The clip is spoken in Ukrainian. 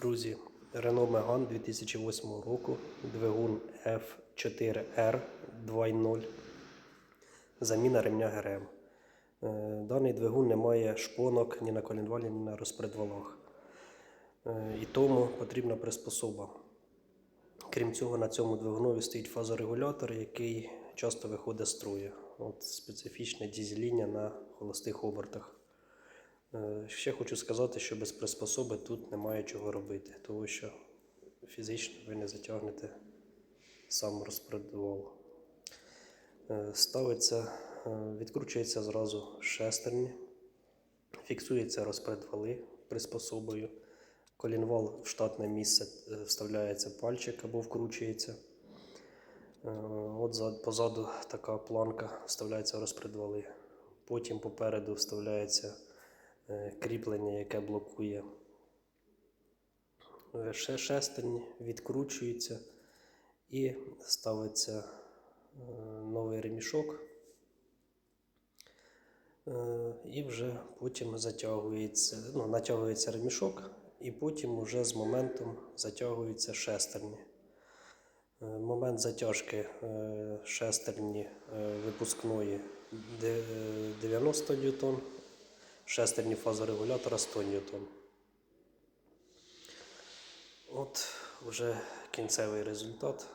Друзі, Renault Megane 2008 року, двигун F4R 2.0, заміна ремня ГРМ. Е, Даний двигун не має шпонок ні на колінвалі, ні на розпредвалах. Е, І тому потрібна приспособа. Крім цього, на цьому двигунові стоїть фазорегулятор, який часто виходить з строю. От специфічне дізеління на холостих обертах. Е, Ще хочу сказати, що без приспособи тут немає чого робити, тому що фізично ви не затягнете сам розпредвал. Е, Ставиться, е, відкручується зразу шестерні, фіксується розпредвали приспособою. Колінвал в штатне місце вставляється пальчик або вкручується. От позаду така планка вставляється розпредвали. Потім попереду вставляється кріплення, яке блокує е, ще шестерні, відкручується і ставиться е, новий ремішок. Е, І вже потім затягується, ну, натягується ремішок, і потім вже з моментом затягуються шестерні. Е, Момент затяжки е, шестерні е, випускної е, 90 ньютон, шестерні фазорегулятора 100 Н. От вже кінцевий результат.